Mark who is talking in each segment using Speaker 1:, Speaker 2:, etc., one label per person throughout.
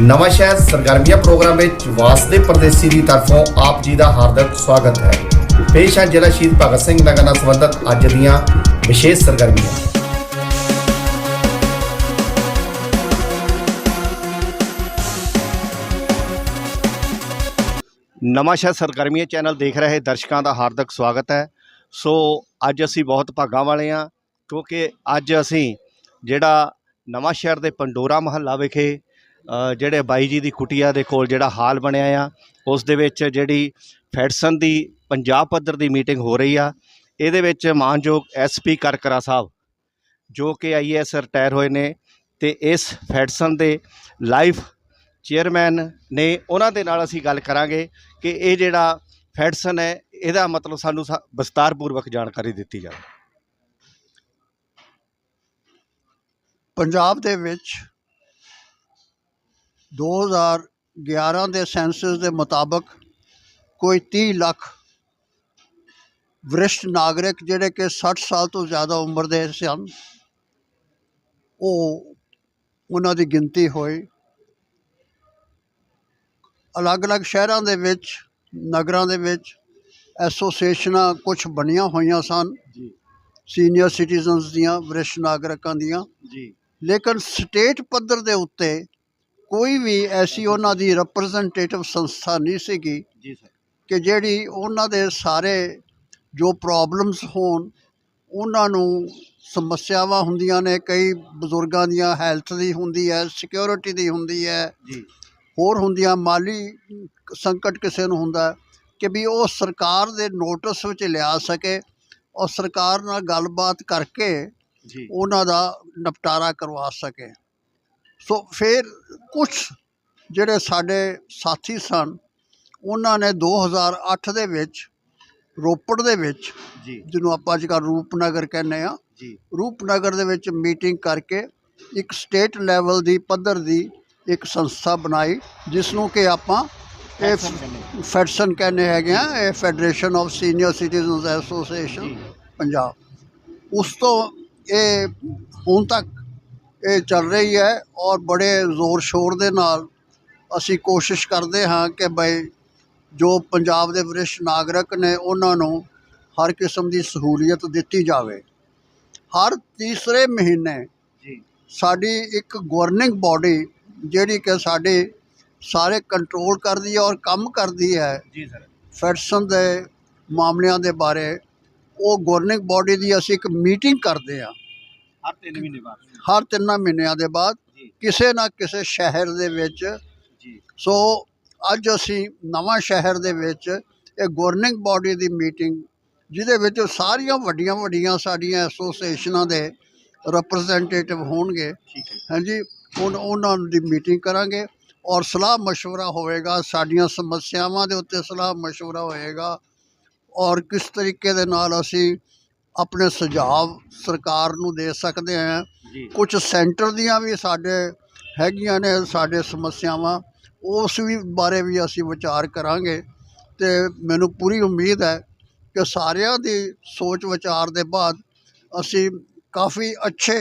Speaker 1: ਨਵਾਂ ਸ਼ਹਿਰ ਸਰਗਰਮੀਆਂ ਪ੍ਰੋਗਰਾਮ ਵਿੱਚ ਵਾਸਦੇ ਪਰਦੇਸੀ ਦੀ ਤਰਫੋਂ ਆਪ ਜੀ ਦਾ ਹਾਰਦਿਕ ਸਵਾਗਤ ਹੈ। ਪੇਸ਼ ਹੈ ਜ਼ਿਲ੍ਹਾ ਸ਼ਹੀਦ ਭਗਤ ਸਿੰਘ ਨਗਰ ਨਾਲ ਸੰਬੰਧਿਤ ਅੱਜ ਦੀਆਂ ਵਿਸ਼ੇਸ਼ ਸਰਗਰਮੀਆਂ। ਨਵਾਂ ਸ਼ਹਿਰ ਸਰਗਰਮੀਆਂ ਚੈਨਲ ਦੇਖ ਰਹੇ ਦਰਸ਼ਕਾਂ ਦਾ ਹਾਰਦਿਕ ਸਵਾਗਤ ਹੈ। ਸੋ ਅੱਜ ਅਸੀਂ ਬਹੁਤ ਭਾਗਾਂ ਵਾਲੇ ਹਾਂ, ਕਿਉਂਕਿ ਅੱਜ ਅਸੀਂ ਜਿਹੜਾ ਨਵਾਂ ਸ਼ਹਿਰ ਦੇ ਪੰਡੋਰਾ ਮਹੱਲਾ ਵਿਖੇ ਜਿਹੜੇ ਬਾਈ ਜੀ ਦੀ ਕੁਟੀਆ ਦੇ ਕੋਲ ਜਿਹੜਾ ਹਾਲ ਬਣਿਆ ਆ, ਉਸ ਦੇ ਵਿੱਚ ਜਿਹੜੀ ਫੈਡਸਨ ਦੀ ਪੰਜਾਬ ਪੱਧਰ ਦੀ ਮੀਟਿੰਗ ਹੋ ਰਹੀ ਆ, ਇਹਦੇ ਵਿੱਚ ਮਾਨਯੋਗ ਐਸਪੀ ਕਰਕਰਾ ਸਾਹਿਬ, ਜੋ ਕਿ ਆਈਐਸ ਰਿਟਾਇਰ ਹੋਏ ਨੇ, ਤੇ ਇਸ ਫੈਡਸਨ ਦੇ ਲਾਈਫ ਚੇਅਰਮੈਨ ਨੇ ਉਹਨਾਂ ਦੇ ਨਾਲ ਅਸੀਂ ਗੱਲ ਕਰਾਂਗੇ ਕਿ ਇਹ ਜਿਹੜਾ ਫੈਡਸਨ ਹੈ, ਇਹਦਾ ਮਤਲਬ ਸਾਨੂੰ ਸਾ- ਵਿਸਤਾਰਪੂਰਵਕ ਜਾਣਕਾਰੀ ਦਿੱਤੀ ਜਾਵੇ।
Speaker 2: ਪੰਜਾਬ ਦੇ ਵਿੱਚ 2011 ਦੇ ਸੈਂਸਸ ਦੇ ਮੁਤਾਬਕ ਕੋਈ 30 ਲੱਖ ਵਰਿਸ਼ਟ ਨਾਗਰਿਕ ਜਿਹੜੇ ਕਿ 60 ਸਾਲ ਤੋਂ ਜ਼ਿਆਦਾ ਉਮਰ ਦੇ ਸਨ ਉਹ ਉਹਨਾਂ ਦੀ ਗਿਣਤੀ ਹੋਈ। ਅਲੱਗ-ਅਲੱਗ ਸ਼ਹਿਰਾਂ ਦੇ ਵਿੱਚ ਨਗਰਾਂ ਦੇ ਵਿੱਚ ਐਸੋਸੀਏਸ਼ਨਾਂ ਕੁਝ ਬਣੀਆਂ ਹੋਈਆਂ ਸਨ।
Speaker 1: ਜੀ।
Speaker 2: ਸੀਨੀਅਰ ਸਿਟੀਜ਼ਨਸ ਦੀਆਂ ਵਰਿਸ਼ਟ ਨਾਗਰਿਕਾਂ ਦੀਆਂ।
Speaker 1: ਜੀ।
Speaker 2: ਲੇਕਿਨ ਸਟੇਟ ਪੱਧਰ ਦੇ ਉੱਤੇ ਕੋਈ ਵੀ ਐਸੀ ਉਹਨਾਂ ਦੀ ਰਿਪਰੈਜ਼ੈਂਟੇਟਿਵ ਸੰਸਥਾ ਨਹੀਂ ਸੀਗੀ
Speaker 1: ਜੀ ਸਰ।
Speaker 2: ਕਿ ਜਿਹੜੀ ਉਹਨਾਂ ਦੇ ਸਾਰੇ ਜੋ ਪ੍ਰੋਬਲਮਸ ਹੋਣ ਉਹਨਾਂ ਨੂੰ ਸਮੱਸਿਆਵਾਂ ਹੁੰਦੀਆਂ ਨੇ ਕਈ ਬਜ਼ੁਰਗਾਂ ਦੀਆਂ ਹੈਲਥ ਦੀ ਹੁੰਦੀ ਹੈ ਸਿਕਿਉਰਿਟੀ ਦੀ ਹੁੰਦੀ ਹੈ।
Speaker 1: ਜੀ।
Speaker 2: ਹੋਰ ਹੁੰਦੀਆਂ ਮਾਲੀ ਸੰਕਟ ਕਿਸੇ ਨੂੰ ਹੁੰਦਾ ਕਿ ਵੀ ਉਹ ਸਰਕਾਰ ਦੇ ਨੋਟਿਸ ਵਿੱਚ ਲਿਆ ਸਕੇ ਔਰ ਸਰਕਾਰ ਨਾਲ ਗੱਲਬਾਤ ਕਰਕੇ
Speaker 1: ਜੀ।
Speaker 2: ਉਹਨਾਂ ਦਾ ਨਿਪਟਾਰਾ ਕਰਵਾ ਸਕੇ। ਸੋ ਫਿਰ ਕੁਝ ਜਿਹੜੇ ਸਾਡੇ ਸਾਥੀ ਸਨ ਉਹਨਾਂ ਨੇ 2008 ਦੇ ਵਿੱਚ ਰੋਪੜ ਦੇ ਵਿੱਚ
Speaker 1: ਜੀ।
Speaker 2: ਜਿਹਨੂੰ ਆਪਾਂ ਅੱਜ ਕੱਲ੍ਹ ਰੂਪਨਗਰ ਕਹਿੰਦੇ ਆ
Speaker 1: ਜੀ।
Speaker 2: ਰੂਪਨਗਰ ਦੇ ਵਿੱਚ ਮੀਟਿੰਗ ਕਰਕੇ ਇੱਕ ਸਟੇਟ ਲੈਵਲ ਦੀ ਪੱਧਰ ਦੀ ਇੱਕ ਸੰਸਥਾ ਬਣਾਈ ਜਿਸ ਨੂੰ ਕਿ ਆਪਾਂ ਇਹ
Speaker 1: ਫੈਡਸਨ ਕਹਿੰਦੇ
Speaker 2: ਹੈਗੇ ਆ ਇਹ federation of senior citizens
Speaker 1: association
Speaker 2: Punjab. ਉਸ ਤੋਂ ਇਹ ਹੁਣ ਤੱਕ ਇਹ ਚੱਲ ਰਹੀ ਹੈ ਔਰ ਬੜੇ ਜ਼ੋਰ ਸ਼ੋਰ ਦੇ ਨਾਲ ਅਸੀਂ ਕੋਸ਼ਿਸ਼ ਕਰਦੇ ਹਾਂ ਕਿ ਬਈ ਜੋ ਪੰਜਾਬ ਦੇ ਵਰਿਸ਼ਟ ਨਾਗਰਿਕ ਨੇ ਉਹਨਾਂ ਨੂੰ ਹਰ ਕਿਸਮ ਦੀ ਸਹੂਲੀਅਤ ਦਿੱਤੀ ਜਾਵੇ। ਹਰ ਤੀਸਰੇ ਮਹੀਨੇ ਸਾਡੀ ਇੱਕ ਗਵਰਨਿੰਗ ਬਾਡੀ ਜਿਹੜੀ ਕਿ ਸਾਡੇ ਸਾਰੇ ਕੰਟਰੋਲ ਕਰਦੀ ਹੈ ਔਰ ਕੰਮ ਕਰਦੀ ਹੈ
Speaker 1: ਜੀ ਸਰ।
Speaker 2: ਦੇ ਮਾਮਲਿਆਂ ਦੇ ਬਾਰੇ ਉਹ ਗਵਰਨਿੰਗ ਬਾਡੀ ਦੀ ਅਸੀਂ ਇੱਕ ਮੀਟਿੰਗ ਕਰਦੇ ਆ
Speaker 1: ਹਰ 3 ਮਹੀਨੇ ਬਾਅਦ
Speaker 2: ਹਰ ਤਿੰਨਾਂ ਮਹੀਨਿਆਂ ਦੇ ਬਾਅਦ
Speaker 1: ਜੀ
Speaker 2: ਕਿਸੇ ਨਾ ਕਿਸੇ ਸ਼ਹਿਰ ਦੇ ਵਿੱਚ
Speaker 1: ਜੀ
Speaker 2: ਸੋ ਅੱਜ ਅਸੀਂ ਨਵਾਂ ਸ਼ਹਿਰ ਦੇ ਵਿੱਚ ਇਹ ਗਵਰਨਿੰਗ ਬਾਡੀ ਦੀ ਮੀਟਿੰਗ ਜਿਹਦੇ ਵਿੱਚ ਸਾਰੀਆਂ ਵੱਡੀਆਂ ਵੱਡੀਆਂ ਸਾਡੀਆਂ ਐਸੋਸੀਏਸ਼ਨਾਂ ਦੇ ਰਿਪਰੈਜ਼ੈਂਟੇਟਿਵ ਹੋਣਗੇ
Speaker 1: ਠੀਕ ਹੈ
Speaker 2: ਹਾਂਜੀ ਉਨ- ਉਹਨਾਂ ਦੀ ਮੀਟਿੰਗ ਕਰਾਂਗੇ ਔਰ ਸਲਾਹ مشورہ ਹੋਵੇਗਾ ਸਾਡੀਆਂ ਸਮੱਸਿਆਵਾਂ ਦੇ ਉੱਤੇ ਸਲਾਹ مشورہ ਹੋਏਗਾ ਔਰ ਕਿਸ ਤਰੀਕੇ ਦੇ ਨਾਲ ਅਸੀਂ ਆਪਣੇ ਸੁਝਾਅ ਸਰਕਾਰ ਨੂੰ ਦੇ ਸਕਦੇ ਹਾਂ। ਕੁਝ ਸੈਂਟਰ ਦੀਆਂ ਵੀ ਸਾਡੇ ਹੈਗੀਆਂ ਨੇ ਸਾਡੇ ਸਮੱਸਿਆਵਾਂ ਉਸ ਵੀ ਬਾਰੇ ਵੀ ਅਸੀਂ ਵਿਚਾਰ ਕਰਾਂਗੇ ਤੇ ਮੈਨੂੰ ਪੂਰੀ ਉਮੀਦ ਹੈ ਕਿ ਸਾਰਿਆਂ ਦੀ ਸੋਚ ਵਿਚਾਰ ਦੇ ਬਾਅਦ ਅਸੀਂ ਕਾਫੀ ਅੱਛੇ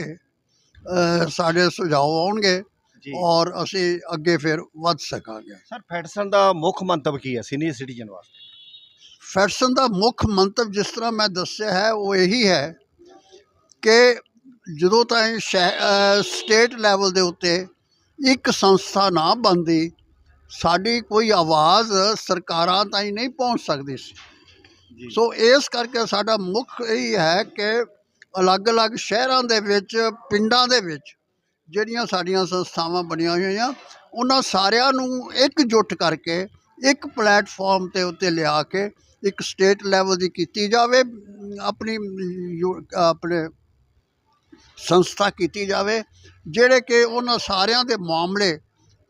Speaker 2: ਸਾਡੇ ਸੁਝਾਅ ਆਉਣਗੇ ਔਰ ਅਸੀਂ ਅੱਗੇ ਫਿਰ ਵੱਧ ਸਕਾਂਗੇ।
Speaker 1: ਸਰ ਫੈਡਸਨ ਦਾ ਮੁੱਖ ਮੰਤਵ ਕੀ ਹੈ ਸੀਨੀਅਰ ਸਿਟੀਜ਼ਨ ਵਾਸਤੇ?
Speaker 2: ਫੈਡਸਨ ਦਾ ਮੁੱਖ ਮੰਤਵ ਜਿਸ ਤਰ੍ਹਾਂ ਮੈਂ ਦੱਸਿਆ ਹੈ ਉਹ ਇਹੀ ਹੈ ਕਿ ਜਦੋਂ ਤਾਈਂ ਸਟੇਟ ਲੈਵਲ ਦੇ ਉੱਤੇ ਇੱਕ ਸੰਸਥਾ ਨਾ ਬਣਦੀ ਸਾਡੀ ਕੋਈ ਆਵਾਜ਼ ਸਰਕਾਰਾਂ ਤਾਈਂ ਨਹੀਂ ਪਹੁੰਚ ਸਕਦੀ ਸੀ। ਸੋ ਇਸ ਕਰਕੇ ਸਾਡਾ ਮੁੱਖ ਇਹ ਹੈ ਕਿ ਅਲੱਗ-ਅਲੱਗ ਸ਼ਹਿਰਾਂ ਦੇ ਵਿੱਚ ਪਿੰਡਾਂ ਦੇ ਵਿੱਚ ਜਿਹੜੀਆਂ ਸਾਡੀਆਂ ਸੰਸਥਾਵਾਂ ਬਣੀਆਂ ਹੋਈਆਂ ਉਹਨਾਂ ਸਾਰਿਆਂ ਨੂੰ ਇਕਜੁੱਟ ਕਰਕੇ ਇੱਕ ਪਲੇਟਫਾਰਮ ਤੇ ਉੱਤੇ ਲਿਆ ਕੇ ਇੱਕ ਸਟੇਟ ਲੈਵਲ ਦੀ ਕੀਤੀ ਜਾਵੇ ਆਪਣੀ ਆਪਣੇ ਸੰਸਥਾ ਕੀਤੀ ਜਾਵੇ ਜਿਹੜੇ ਕਿ ਉਹਨਾਂ ਸਾਰਿਆਂ ਦੇ ਮਾਮਲੇ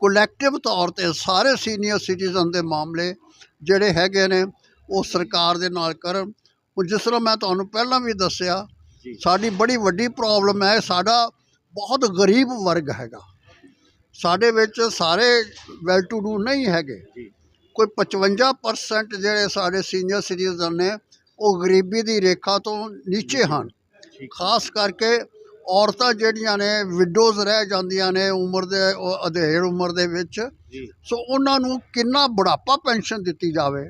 Speaker 2: ਕਲੈਕਟਿਵ ਤੌਰ ਤੇ ਸਾਰੇ ਸੀਨੀਅਰ ਸਿਟੀਜ਼ਨ ਦੇ ਮਾਮਲੇ ਜਿਹੜੇ ਹੈਗੇ ਨੇ ਉਹ ਸਰਕਾਰ ਦੇ ਨਾਲ ਕਰਨ। ਹੁਣ ਜਿਸ ਤਰ੍ਹਾਂ ਮੈਂ ਤੁਹਾਨੂੰ ਪਹਿਲਾਂ ਵੀ ਦੱਸਿਆ ਸਾਡੀ ਬੜੀ ਵੱਡੀ ਪ੍ਰੋਬਲਮ ਹੈ ਸਾਡਾ ਬਹੁਤ ਗਰੀਬ ਵਰਗ ਹੈਗਾ। ਸਾਡੇ ਵਿੱਚ ਸਾਰੇ ਵੈਲ ਟੂ ਡੂ ਨਹੀਂ ਹੈਗੇ। ਕੋਈ 55% ਜਿਹੜੇ ਸਾਡੇ ਸੀਨੀਅਰ ਸਿਟੀਜ਼ਨ ਨੇ ਉਹ ਗਰੀਬੀ ਦੀ ਰੇਖਾ ਤੋਂ ਨੀਚੇ ਹਨ। ਖਾਸ ਕਰਕੇ ਔਰਤਾਂ ਜਿਹੜੀਆਂ ਨੇ ਵਿਡੋਜ਼ ਰਹਿ ਜਾਂਦੀਆਂ ਨੇ ਉਮਰ ਦੇ ਅਧੇੜ ਉਮਰ ਦੇ ਵਿੱਚ ਸੋ ਉਹਨਾਂ ਨੂੰ ਕਿੰਨਾ ਬੁਢਾਪਾ ਪੈਨਸ਼ਨ ਦਿੱਤੀ ਜਾਵੇ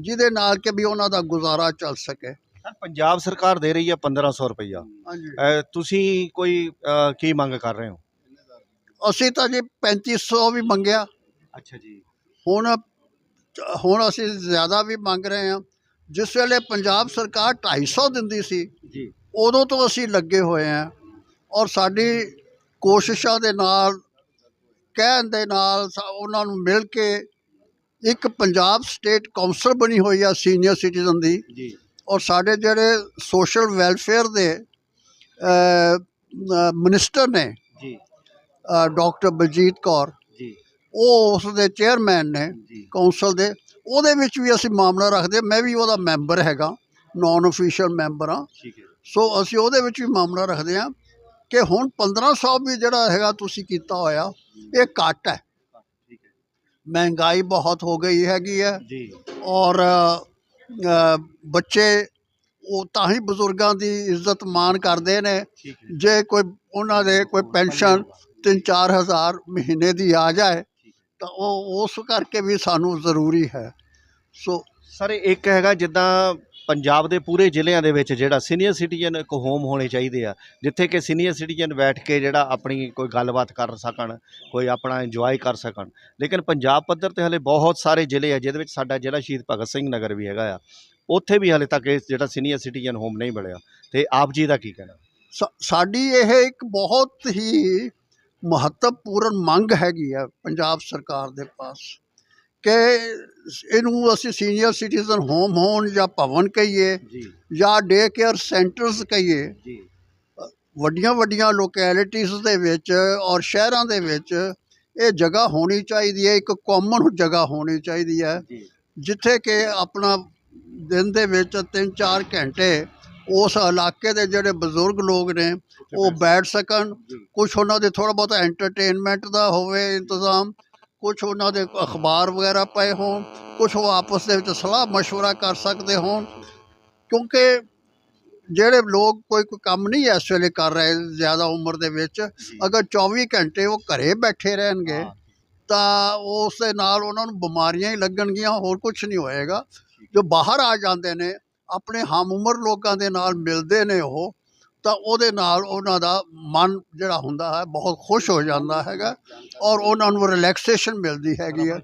Speaker 2: ਜਿਹਦੇ ਨਾਲ ਕਿ ਵੀ ਉਹਨਾਂ ਦਾ ਗੁਜ਼ਾਰਾ ਚੱਲ ਸਕੇ।
Speaker 1: ਪੰਜਾਬ ਸਰਕਾਰ ਦੇ ਰਹੀ ਹੈ 1500 ਰੁਪਈਆ।
Speaker 2: ਹਾਂਜੀ।
Speaker 1: ਅ, ਤੁਸੀਂ ਕੋਈ ਕੀ ਮੰਗ ਕਰ ਰਹੇ ਹੋ?
Speaker 2: ਅਸੀਂ ਤਾਂ ਜੀ 3500 ਵੀ ਮੰਗਿਆ।
Speaker 1: ਅੱਛਾ ਜੀ।
Speaker 2: ਹੁਣ ਹੁਣ ਅਸੀਂ ਜ਼ਿਆਦਾ ਵੀ ਮੰਗ ਰਹੇ ਹਾਂ ਜਿਸ ਵੇਲੇ ਪੰਜਾਬ ਸਰਕਾਰ 250 ਦਿੰਦੀ ਸੀ
Speaker 1: ਜੀ।
Speaker 2: ਉਦੋਂ ਤੋਂ ਅਸੀਂ ਲੱਗੇ ਹੋਏ ਹਾਂ ਔਰ ਸਾਡੀ ਕੋਸ਼ਿਸ਼ਾਂ ਦੇ ਨਾਲ ਕਹਿਣ ਦੇ ਨਾਲ ਉਹਨਾਂ ਨੂੰ ਮਿਲ ਕੇ ਇੱਕ ਪੰਜਾਬ ਸਟੇਟ ਕੌਂਸਲ ਬਣੀ ਹੋਈ ਆ ਸੀਨੀਅਰ ਸਿਟੀਜ਼ਨ ਦੀ
Speaker 1: ਜੀ।
Speaker 2: ਔਰ ਸਾਡੇ ਜਿਹੜੇ ਸੋਸ਼ਲ ਵੈਲਫੇਅਰ ਦੇ ਮਿਨਿਸਟਰ ਨੇ
Speaker 1: ਜੀ।
Speaker 2: ਡਾਕਟਰ ਬਲਜੀਤ ਕੌਰ ਉਹ ਉਸ ਦੇ ਚੇਅਰਮੈਨ ਨੇ ਕੌਂਸਲ ਦੇ ਉਹਦੇ ਵਿੱਚ ਵੀ ਅਸੀਂ ਮਾਮਲਾ ਰੱਖਦੇ ਮੈਂ ਵੀ ਉਹਦਾ ਮੈਂਬਰ ਹੈਗਾ ਨਾਨ ਅਫੀਸ਼ੀਅਲ ਮੈਂਬਰ ਹੈ। ਸੋ ਅਸੀਂ ਉਹਦੇ ਵਿੱਚ ਵੀ ਮਾਮਲਾ ਰੱਖਦੇ ਹਾਂ ਕਿ ਹੁਣ 1500 ਵੀ ਜਿਹੜਾ ਹੈਗਾ ਤੁਸੀਂ ਕੀਤਾ ਹੋਇਆ ਇਹ ਘੱਟ ਹੈ। ਮਹਿੰਗਾਈ ਬਹੁਤ ਹੋ ਗਈ ਹੈਗੀ ਹੈ ਔਰ ਬੱਚੇ ਉਹ ਤਾਂ ਹੀ ਬਜ਼ੁਰਗਾਂ ਦੀ ਇੱਜ਼ਤ ਮਾਣ ਕਰਦੇ ਨੇ। ਜੇ ਕੋਈ ਉਹਨਾਂ ਦੇ ਕੋਈ ਪੈਨਸ਼ਨ 3-4 ਹਜ਼ਾਰ ਮਹੀਨੇ ਦੀ ਆ ਜਾਏ ਤਾਂ ਉਹ ਉਸ ਕਰਕੇ ਵੀ ਸਾਨੂੰ ਜ਼ਰੂਰੀ ਹੈ। ਸੋ
Speaker 1: ਸਰ ਇੱਕ ਹੈਗਾ ਜਿੱਦਾਂ ਪੰਜਾਬ ਦੇ ਪੂਰੇ ਜ਼ਿਲ੍ਹਿਆਂ ਦੇ ਵਿੱਚ ਜਿਹੜਾ ਸੀਨੀਅਰ ਸਿਟੀਜ਼ਨ ਇੱਕ ਹੋਮ ਹੋਣੇ ਚਾਹੀਦੇ ਆ ਜਿੱਥੇ ਕਿ ਸੀਨੀਅਰ ਸਿਟੀਜ਼ਨ ਬੈਠ ਕੇ ਜਿਹੜਾ ਆਪਣੀ ਕੋਈ ਗੱਲਬਾਤ ਕਰ ਸਕਣ ਕੋਈ ਆਪਣਾ ਇੰਜੋਏ ਕਰ ਸਕਣ। ਲੇਕਿਨ ਪੰਜਾਬ ਪੱਧਰ ਤੇ ਹਲੇ ਬਹੁਤ ਸਾਰੇ ਜ਼ਿਲ੍ਹੇ ਆ ਜਿਹਦੇ ਵਿੱਚ ਸਾਡਾ ਜ਼ਿਲ੍ਹਾ ਸ਼ਹੀਦ ਭਗਤ ਸਿੰਘ ਨਗਰ ਵੀ ਹੈਗਾ ਆ। ਉੱਥੇ ਵੀ ਹਲੇ ਤੱਕ ਇਹ ਜਿਹੜਾ ਸੀਨੀਅਰ ਸਿਟੀਜ਼ਨ ਹੋਮ ਨਹੀਂ ਮਿਲਿਆ ਤੇ ਆਪ ਜੀ ਦਾ ਕੀ ਕਹਿਣਾ?
Speaker 2: ਸਾਡੀ ਇਹ ਇੱਕ ਬਹੁਤ ਹੀ ਮਹੱਤਵਪੂਰਨ ਮੰਗ ਹੈਗੀ ਹੈ ਪੰਜਾਬ ਸਰਕਾਰ ਦੇ ਪਾਸ ਕਿ ਇਹਨੂੰ ਅਸੀਂ ਸੀਨੀਅਰ ਸਿਟੀਜ਼ਨ ਹੋਮ ਹੋਣ ਜਾਂ ਭਵਨ ਕਹੀਏ
Speaker 1: ਜੀ।
Speaker 2: ਜਾਂ ਡੇ ਕੇਅਰ ਸੈਂਟਰਸ ਕਹੀਏ।
Speaker 1: ਜੀ।
Speaker 2: ਵੱਡੀਆਂ ਵੱਡੀਆਂ ਲੋਕੈਲਿਟੀਜ਼ ਦੇ ਵਿੱਚ ਔਰ ਸ਼ਹਿਰਾਂ ਦੇ ਵਿੱਚ ਇਹ ਜਗ੍ਹਾ ਹੋਣੀ ਚਾਹੀਦੀ ਹੈ ਇੱਕ ਕਾਮਨ ਜਗ੍ਹਾ ਹੋਣੀ ਚਾਹੀਦੀ ਹੈ। ਜਿੱਥੇ ਕਿ ਆਪਣਾ ਦਿਨ ਦੇ ਵਿੱਚ 3-4 ਘੰਟੇ ਉਸ ਇਲਾਕੇ ਦੇ ਜਿਹੜੇ ਬਜ਼ੁਰਗ ਲੋਕ ਨੇ ਉਹ ਬੈਠ ਸਕਣ
Speaker 1: ਜੀ।
Speaker 2: ਕੁਝ ਉਹਨਾਂ ਦੇ ਥੋੜਾ ਬਹੁਤਾ ਐਂਟਰਟੇਨਮੈਂਟ ਦਾ ਹੋਵੇ ਇੰਤਜ਼ਾਮ ਕੁਝ ਉਹਨਾਂ ਦੇ ਅਖਬਾਰ ਵਗੈਰਾ ਪਏ ਹੋਣ ਕੁਝ ਉਹ ਆਪਸ ਦੇ ਵਿੱਚ ਸਲਾਹ مشورہ ਕਰ ਸਕਦੇ ਹੋਣ ਕਿਉਂਕਿ ਜਿਹੜੇ ਲੋਕ ਕੋਈ ਕੋਈ ਕੰਮ ਨਹੀਂ ਇਸ ਵੇਲੇ ਕਰ ਰਹੇ ਜ਼ਿਆਦਾ ਉਮਰ ਦੇ ਵਿੱਚ ਅਗਰ 24 ਘੰਟੇ ਉਹ ਘਰੇ ਬੈਠੇ ਰਹਿਣਗੇ
Speaker 1: ਹਾਂ,
Speaker 2: ਤਾਂ ਉਸ ਦੇ ਨਾਲ ਉਹਨਾਂ ਨੂੰ ਬਿਮਾਰੀਆਂ ਹੀ ਲੱਗਣਗੀਆਂ ਹੋਰ ਕੁਝ ਨਹੀਂ ਹੋਏਗਾ ਜੋ ਬਾਹਰ ਆ ਜਾਂਦੇ ਨੇ ਆਪਣੇ ਹਮ ਉਮਰ ਲੋਕਾਂ ਦੇ ਨਾਲ ਮਿਲਦੇ ਨੇ ਉਹ ਤਾਂ ਉਹਦੇ ਨਾਲ ਉਹਨਾਂ ਦਾ ਮਨ ਜਿਹੜਾ ਹੁੰਦਾ ਹੈ ਬਹੁਤ ਖੁਸ਼ ਹੋ ਜਾਂਦਾ ਹੈਗਾ ਔਰ ਉਹਨਾਂ ਨੂੰ ਰਿਲੈਕਸੇਸ਼ਨ ਮਿਲਦੀ ਹੈਗੀ ਹੈ।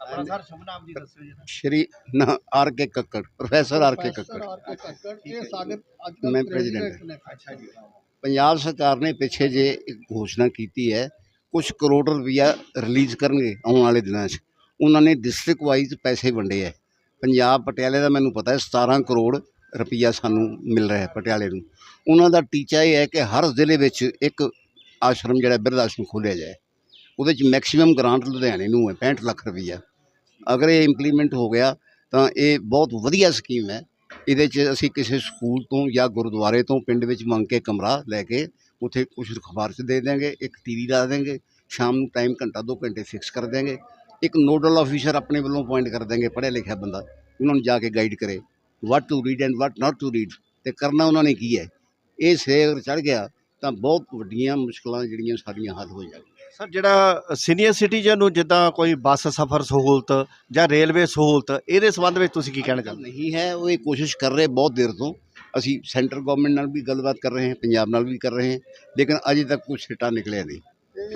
Speaker 1: ਆਪਣਾ ਸਰ
Speaker 3: ਨਾ R K Kakkar professor R K Kakkar.
Speaker 2: ਇਹ ਸਾਡੇ
Speaker 3: ਮੈਂ ਪੰਜਾਬ ਸਰਕਾਰ ਨੇ ਪਿੱਛੇ ਜੇ ਇੱਕ ਘੋਸ਼ਣਾ ਕੀਤੀ ਹੈ ਕੁਝ ਕਰੋੜ ਰੁਪਈਆ ਰਿਲੀਜ਼ ਕਰਨਗੇ ਆਉਣ ਵਾਲੇ ਦਿਨਾਂ 'ਚ। ਉਹਨਾਂ ਨੇ ਡਿਸਟ੍ਰਿਕਟ ਵਾਈਜ਼ ਪੈਸੇ ਵੰਡੇ ਹੈ। ਪੰਜਾਬ ਪਟਿਆਲੇ ਦਾ ਮੈਨੂੰ ਪਤਾ ਹੈ 17 ਕਰੋੜ ਰੁਪਈਆ ਸਾਨੂੰ ਮਿਲ ਰਿਹਾ ਹੈ ਪਟਿਆਲੇ ਨੂੰ। ਉਹਨਾਂ ਦਾ ਟੀਚਾ ਇਹ ਹੈ ਕਿ ਹਰ ਜ਼ਿਲ੍ਹੇ ਵਿੱਚ ਇੱਕ ਆਸ਼ਰਮ ਜਿਹੜਾ ਬਿਰਧ ਆਸ਼ਰਮ ਖੋਲ੍ਹਿਆ ਜਾਏ। ਉਹਦੇ 'ਚ ਮੈਕਸਿਮਮ ਗ੍ਰਾਂਟ ਲੁਧਿਆਣੇ ਨੂੰ ਹੈ 65 ਲੱਖ ਰੁਪਈਆ। ਅਗਰ ਇਹ ਇੰਪਲੀਮੈਂਟ ਹੋ ਗਿਆ, ਤਾਂ ਇਹ ਬਹੁਤ ਵਧੀਆ ਸਕੀਮ ਹੈ। ਇਹਦੇ 'ਚ ਅਸੀਂ ਕਿਸੇ ਸਕੂਲ ਤੋਂ ਜਾਂ ਗੁਰਦੁਆਰੇ ਤੋਂ ਪਿੰਡ ਵਿੱਚ ਮੰਗ ਕੇ ਕਮਰਾ ਲੈ ਕੇ ਉੱਥੇ ਕੁਝ ਅਖਬਾਰ 'ਚ ਦੇ ਦਿਆਂਗੇ, ਇੱਕ ਟੀਵੀ ਲਾ ਦੇਂਗੇ ਸ਼ਾਮ ਨੂੰ ਟਾਈਮ ਘੰਟਾ ਦੋ ਘੰਟੇ ਫਿਕਸ ਕਰ ਦਿਆਂਗੇ। ਇੱਕ ਨੋਡਲ ਆਫੀਸਰ ਆਪਣੇ ਵੱਲੋਂ ਅਪਾਇੰਟ ਕਰ ਦਿਆਂਗੇ ਪੜ੍ਹਿਆ ਲਿਖਿਆ ਬੰਦਾ ਉਹਨਾਂ ਨੂੰ ਜਾ ਕੇ ਗਾਈਡ ਕਰੇ। What to read and what not to read ਤੇ ਕਰਨਾ ਉਹਨਾਂ ਨੇ ਕੀ ਹੈ? ਇਹ ਸੇਰ ਚੜ ਗਿਆ ਤਾਂ ਬਹੁਤ ਵੱਡੀਆਂ ਮੁਸ਼ਕਲਾਂ ਜਿਹੜੀਆਂ ਸਾਡੀਆਂ ਹੱਲ ਹੋ ਜਾਣਗੀਆਂ।
Speaker 1: ਸਰ ਜਿਹੜਾ ਸੀਨੀਅਰ ਸਿਟੀਜ਼ਨ ਨੂੰ ਜਿੱਦਾਂ ਕੋਈ ਬੱਸ ਸਫ਼ਰ ਸਹੂਲਤ ਜਾਂ ਰੇਲਵੇ ਸਹੂਲਤ ਇਹਦੇ ਸੰਬੰਧ ਵਿੱਚ ਤੁਸੀਂ ਕੀ ਕਹਿਣਾ ਚਾਹੁੰਦੇ?
Speaker 3: ਨਹੀਂ ਹੈ ਉਹ ਇਹ ਕੋਸ਼ਿਸ਼ ਕਰ ਰਹੇ ਬਹੁਤ ਦੇਰ ਤੋਂ। ਅਸੀਂ ਸੈਂਟਰ ਗਵਰਨਮੈਂਟ ਨਾਲ ਵੀ ਗੱਲਬਾਤ ਕਰ ਰਹੇ ਹਾਂ ਪੰਜਾਬ ਨਾਲ ਵੀ ਕਰ ਰਹੇ ਹਾਂ ਲੇਕਿਨ ਅਜੇ ਤੱਕ ਕੁਝ ਸਿੱਟਾ ਨਿਕਲਿਆ ਨਹੀਂ।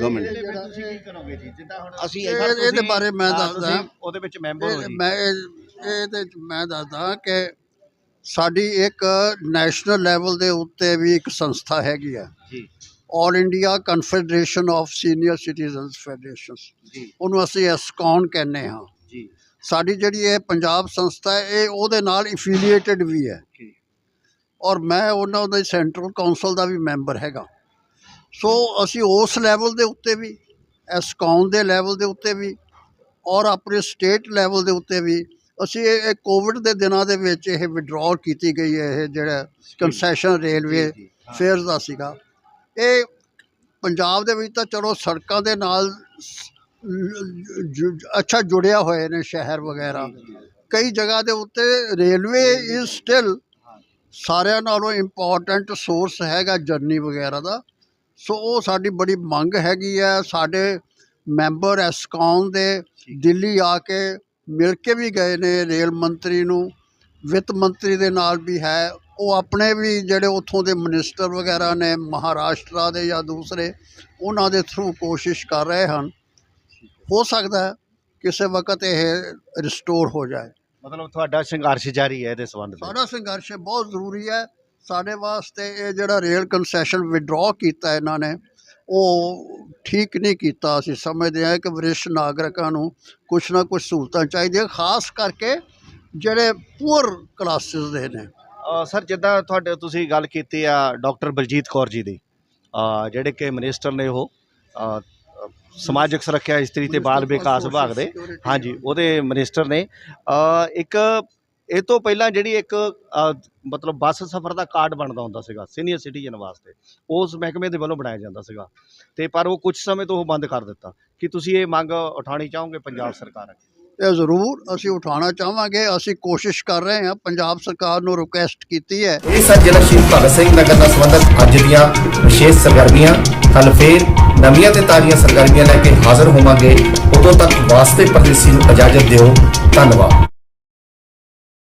Speaker 3: ਗਵਰਨਮੈਂਟ
Speaker 1: ਤੁਸੀਂ ਕੀ ਕਰੋਗੇ ਜੀ? ਜਿੱਦਾਂ ਹੁਣ
Speaker 3: ਅਸੀਂ
Speaker 2: ਇਹ- ਇਹਦੇ ਬਾਰੇ ਮੈਂ
Speaker 1: ਹਾਂ,
Speaker 2: ਦੱਸਦਾ।
Speaker 1: ਤੁਸੀਂ ਉਹਦੇ ਵਿੱਚ ਮੈਂਬਰ ਹੋ
Speaker 2: ਇਹ-
Speaker 1: ਜੀ।
Speaker 2: ਮੈਂ ਇਹ- ਇਹਦੇ 'ਚ ਮੈਂ ਦੱਸਦਾ ਕਿ ਸਾਡੀ ਇੱਕ ਨੈਸ਼ਨਲ ਲੈਵਲ ਦੇ ਉੱਤੇ ਵੀ ਇੱਕ ਸੰਸਥਾ ਹੈਗੀ ਆ।
Speaker 1: ਜੀ।
Speaker 2: All India confederation of senior citizens federations
Speaker 1: ਜੀ।
Speaker 2: ਉਹਨੂੰ ਅਸੀਂ ਐਸਕੌਨ ਕਹਿੰਦੇ ਹਾਂ।
Speaker 1: ਜੀ।
Speaker 2: ਸਾਡੀ ਜਿਹੜੀ ਇਹ ਪੰਜਾਬ ਸੰਸਥਾ ਹੈ ਇਹ ਉਹਦੇ ਨਾਲ ਐਫੀਲੀਏਟਡ ਵੀ ਹੈ।
Speaker 1: ਜੀ।
Speaker 2: ਔਰ ਮੈਂ ਉਹਨਾਂ ਦੇ ਸੈਂਟਰਲ ਕਾਉਂਸਲ ਦਾ ਵੀ ਮੈਂਬਰ ਹੈਗਾ। ਸੋ ਅਸੀਂ ਉਸ ਲੈਵਲ ਦੇ ਉੱਤੇ ਵੀ ਐਸਕੌਨ ਦੇ ਲੈਵਲ ਦੇ ਉੱਤੇ ਵੀ ਔਰ ਆਪਣੇ ਸਟੇਟ ਲੈਵਲ ਦੇ ਉੱਤੇ ਵੀ ਅਸੀਂ ਇਹ ਕੋਵਿਡ ਦੇ ਦਿਨਾਂ ਦੇ ਵਿੱਚ ਇਹ ਵਿਡਰਾਅ ਕੀਤੀ ਗਈ ਹੈ ਇਹ ਜਿਹੜਾ ਕੰਸੈਸ਼ਨ ਰੇਲਵੇ। ਫੇਅਰਸ ਦਾ ਸੀਗਾ। ਇਹ ਪੰਜਾਬ ਦੇ ਵਿੱਚ ਤਾਂ ਚਲੋ ਸੜਕਾਂ ਦੇ ਨਾਲ ਅੱਛਾ ਜੁੜਿਆ ਹੋਏ ਨੇ ਸ਼ਹਿਰ ਵਗੈਰਾ। ਕਈ ਜਗ੍ਹਾ ਦੇ ਉੱਤੇ ਰੇਲਵੇ ਇਜ਼ ਸਟਿਲ ਸਾਰਿਆਂ ਨਾਲੋਂ ਇੰਪੋਰਟੈਂਟ ਸੋਰਸ ਹੈਗਾ ਜਰਨੀ ਵਗੈਰਾ ਦਾ। ਸੋ ਉਹ ਸਾਡੀ ਬੜੀ ਮੰਗ ਹੈਗੀ ਹੈ ਸਾਡੇ ਮੈਂਬਰ ਐਸਕੌਨ ਦੇ ਦਿੱਲੀ ਆ ਕੇ ਮਿਲ ਕੇ ਵੀ ਗਏ ਨੇ ਰੇਲ ਮੰਤਰੀ ਨੂੰ ਵਿੱਤ ਮੰਤਰੀ ਦੇ ਨਾਲ ਵੀ ਹੈ ਉਹ ਆਪਣੇ ਵੀ ਜਿਹੜੇ ਉੱਥੋਂ ਦੇ ਮਿਨਿਸਟਰ ਵਗੈਰਾ ਨੇ ਮਹਾਰਾਸ਼ਟਰ ਦੇ ਜਾਂ ਦੂਸਰੇ ਉਹਨਾਂ ਦੇ ਥਰੂ ਕੋਸ਼ਿਸ਼ ਕਰ ਰਹੇ ਹਨ। ਹੋ ਸਕਦਾ ਕਿਸੇ ਵਕਤ ਇਹ ਰਿਸਟੋਰ ਹੋ ਜਾਏ।
Speaker 1: ਮਤਲਬ ਤੁਹਾਡਾ ਸੰਘਰਸ਼ ਜਾਰੀ ਹੈ ਇਹਦੇ ਸੰਬੰਧ ਵਿੱਚ?
Speaker 2: ਸਾਡਾ ਸੰਘਰਸ਼ ਬਹੁਤ ਜ਼ਰੂਰੀ ਹੈ ਸਾਡੇ ਵਾਸਤੇ ਇਹ ਜਿਹੜਾ ਰੇਲ ਕੰਸੈਸ਼ਨ ਵਿਡਰਾਅ ਕੀਤਾ ਇਹਨਾਂ ਨੇ ਉਹ ਠੀਕ ਨਹੀਂ ਕੀਤਾ। ਅਸੀਂ ਸਮਝਦੇ ਹਾਂ ਕਿ ਵਰਿਸ਼ ਨਾਗਰਿਕਾਂ ਨੂੰ ਕੁਛ ਨਾ ਕੁਛ ਸਹੂਲਤਾਂ ਚਾਹੀਦੀਆਂ ਖਾਸ ਕਰਕੇ ਜਿਹੜੇ ਪੂਅਰ ਕਲਾਸਿਸ ਦੇ ਨੇ।
Speaker 1: ਸਰ ਜਿੱਦਾਂ ਤੁਹਾਡੇ ਤੁਸੀਂ ਗੱਲ ਕੀਤੀ ਆ ਡਾਕਟਰ ਬਲਜੀਤ ਕੌਰ ਜੀ ਦੀ ਜਿਹੜੇ ਕਿ ਮਿਨਿਸਟਰ ਨੇ ਉਹ ਸਮਾਜਿਕ ਸੁਰੱਖਿਆ ਇਸਤਰੀ ਤੇ ਬਾਲ ਵਿਕਾਸ ਵਿਭਾਗ ਦੇ ਹਾਂਜੀ ਉਹਦੇ ਮਿਨਿਸਟਰ ਨੇ ਇੱਕ ਇਹ ਤੋਂ ਪਹਿਲਾਂ ਜਿਹੜੀ ਇੱਕ ਮਤਲਬ ਬੱਸ ਸਫ਼ਰ ਦਾ ਕਾਰਡ ਬਣਦਾ ਹੁੰਦਾ ਸੀਗਾ ਸੀਨੀਅਰ ਸਿਟੀਜ਼ਨ ਵਾਸਤੇ ਉਸ ਮਹਿਕਮੇ ਦੇ ਵੱਲੋਂ ਬਣਾਇਆ ਜਾਂਦਾ ਸੀਗਾ। ਤੇ ਪਰ ਉਹ ਕੁਝ ਸਮੇਂ ਤੋਂ ਉਹ ਬੰਦ ਕਰ ਦਿੱਤਾ। ਕਿ ਤੁਸੀਂ ਇਹ ਮੰਗ ਉਠਾਉਣੀ ਚਾਹੋਗੇ ਪੰਜਾਬ ਸਰਕਾਰ ਅੱਗੇ?
Speaker 2: ਇਹ ਜ਼ਰੂਰ ਅਸੀਂ ਉਠਾਉਣਾ ਚਾਹਾਂਗੇ। ਅਸੀਂ ਕੋਸ਼ਿਸ਼ ਕਰ ਰਹੇ ਹਾਂ ਪੰਜਾਬ ਸਰਕਾਰ ਨੂੰ ਰਿਕੁਐਸਟ ਕੀਤੀ ਹੈ।
Speaker 4: ਇਹ ਸਨ ਜ਼ਿਲ੍ਹਾ ਸ਼ਹੀਦ ਭਗਤ ਸਿੰਘ ਨਗਰ ਨਾਲ ਸੰਬੰਧਿਤ ਅੱਜ ਦੀਆਂ ਵਿਸ਼ੇਸ਼ ਸਰਗਰਮੀਆਂ ਕੱਲ ਫੇਰ ਨਵੀਆਂ ਤੇ ਤਾਜ਼ੀਆਂ ਸਰਗਰਮੀਆਂ ਲੈ ਕੇ ਹਾਜ਼ਰ ਹੋਵਾਂਗੇ। ਉਦੋਂ ਤੱਕ ਵਾਸਤੇ ਪਰਦੇਸੀ ਨੂੰ ਇਜਾਜ਼ਤ ਦਿਓ। ਧੰਨਵਾਦ।